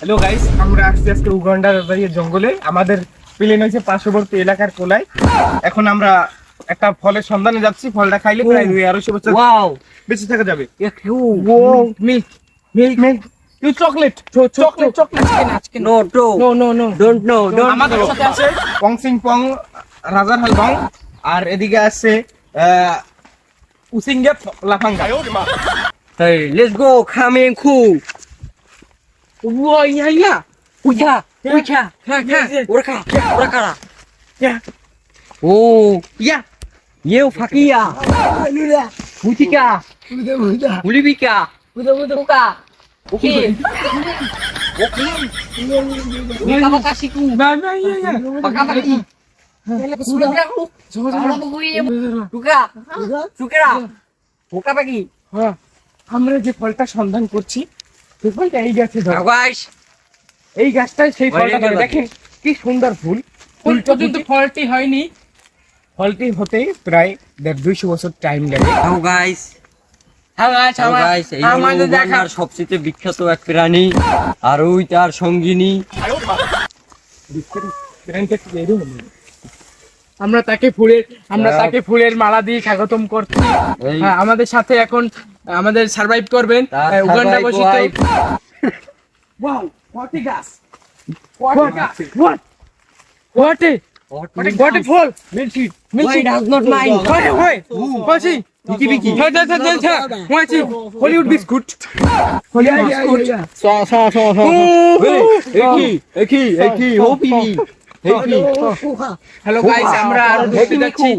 Hello guys আমরা আসছি আজকে উগান্ডার জঙ্গলে। আমাদের প্লেন হয়েছে পার্শ্ববর্তী এলাকার কোলায়। এখন আমরা একটা ফলের সন্ধানে যাচ্ছি। ফলটা খাইলে প্রায় দুই আড়াইশো বছর Wow. বেঁচে থাকা যাবে. Milk milk milk. You chocolate chocolate chocolate No, no. No no no আমাদের know. সাথে আছে পং সিং পং রাজার হালবং আর এদিকে আছে Oh. Ulibika. Buka. Okay. Okay. Buka makasiku. না না ইয়া ইয়া. Suka. Sukera. Buka baki. হ্যাঁ, আমরা যে ফলটা সন্ধান করছি সেই ফলটা এই গাছে ধরে। এই গাছটাই সেই ফলটা ধরে। দেখেন কি সুন্দর ফুল। ফুল পর্যন্ত ফলটি হয়নি। ফলটি হতে প্রায় দেড় দুইশো বছর টাইম লাগে সবচেয়ে বিখ্যাত এক প্রাণী আর ওই তার সঙ্গিনী? আমরা তাকে ফুলের আমরা হ্যাঁ। তাকে ফুলের মালা দিয়ে স্বাগতম করছি। হ্যাঁ, আমাদের সাথে এখন আমাদের সার্ভাইভ করবেন। উগান্ডা বসিত। ওয়াও হোয়াট এ গাছ হোয়াট গাছ what what Why does not। হ্যাঁ হ্যাঁ হ্যাঁ হ্যাঁ হোয়াটছি Hollywood biscuit Hollywood biscuit hello guys আমরা আরও যাচ্ছি।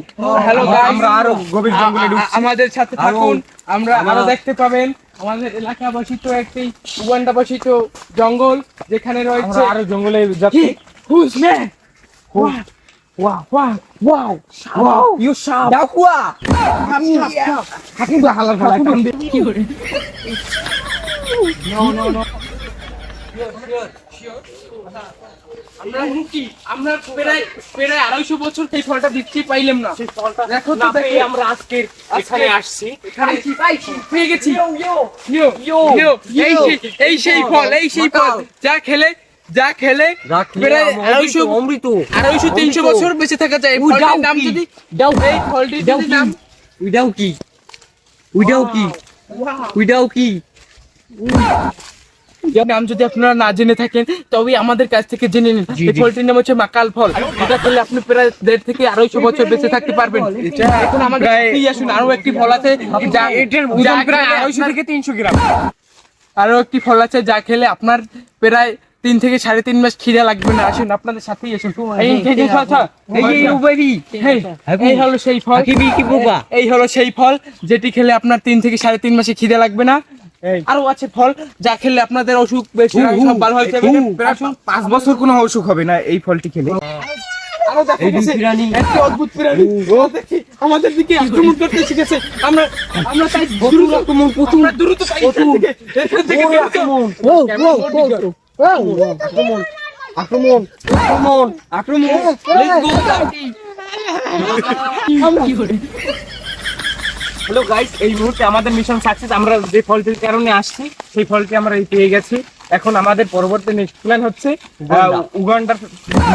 হ্যালো গাইস আমরা আরও গভীর জঙ্গলে ঢুকছি। আমাদের সাথে থাকুন। আমরা আরও দেখতে পাবেন আমাদের এলাকা বসিত একটি উগান্ডা বসিত জঙ্গল যেখানে রয়েছে আরও জঙ্গলে যাচ্ছি। হুজ ম্যান ওয়াও ওয়াও ইউ ডাকুয়া দে আমরা হুকি আমরা প্রায় প্রায় আড়াইশো বছর সেই ফলটা দেখতে পাইলাম না। দেখো তো দেখি। আমরা আজকের এখানে আসছি। পাইছি পাইছি পেয়ে গেছি। এই সেই ফল এই সেই ফল। যা খেলে যা খেলে আড়াইশো অমৃত আড়াইশো তিনশো বছর বেঁচে থাকা যায়। ফলটির কি? যদি এই ফলটির যদি কি? দাম উইডাউ কি? উইডাউ কি? নাম যদি আপনারা না জেনে থাকেন তবে আমাদের কাছ থেকে জেনে নিন। এই ফলটির নাম হচ্ছে মাকাল ফল। এটা খেলে আপনি প্রায় দেড় থেকে আড়াইশো বছর বেঁচে থাকতে পারবেন। এখন আমাদের আসুন আরও একটি ফল আছে যা এটার ওজন প্রায় খেলে আড়াইশো আপনার- থেকে তিনশো গ্রাম। আরও একটি ফল আছে যা খেলে আপনার প্রায় তিন থেকে সাড়ে তিন মাস খিদে লাগবে না। আসুন আপনাদের সাথেই আসুন। এই আচ্ছা, এই যে ইউ বেবি এই, হলো সেই ফল। এই হলো সেই ফল যেটি খেলে আপনার তিন থেকে সাড়ে তিন মাসে খিদে লাগবে না। আরও আছে ফল যা খেলে আপনাদের অসুখ বেশি সব ভালো হয়ে যাবে। পাঁচ বছর কোনো অসুখ হবে না এই ফলটি খেলে। আরও দেখা গেছে একটি অদ্ভুত প্রাণী আমাদের দিকে আক্রমণ করতে শিখেছে। আমরা আমরা তাই দ্রুত আক্রমণ দ্রুত তাই আক্রমণ আক্রমণ হ্যালো গাইস এই মুহূর্তে আমাদের মিশন সাকসেস আমরা যে ফলটির কারণে আসছি সেই ফলটি আমরা এই পেয়ে গেছি। এখন আমাদের পরবর্তী নেক্সট প্ল্যান হচ্ছে উগান্ডার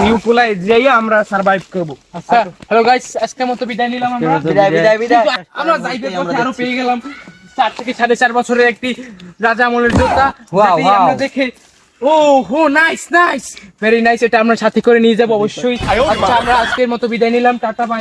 নিউ পোলায় যাইয়া আমরা সার্ভাইভ করব। আচ্ছা হ্যালো গাইস আজকের মতো বিদায় নিলাম আমরা। বিদায়। বিদায় বিদায়। আমরা যাইতে পথে আরও পেয়ে গেলাম। চার থেকে সাড়ে চার বছরের একটি রাজা আমলের যেটি আমরা দেখে ও হো নাইস নাইস ভেরি নাইস এটা আমরা সাথে করে নিয়ে যাব অবশ্যই। আচ্ছা আমরা আজকের মতো বিদায় নিলাম টাটা বাই.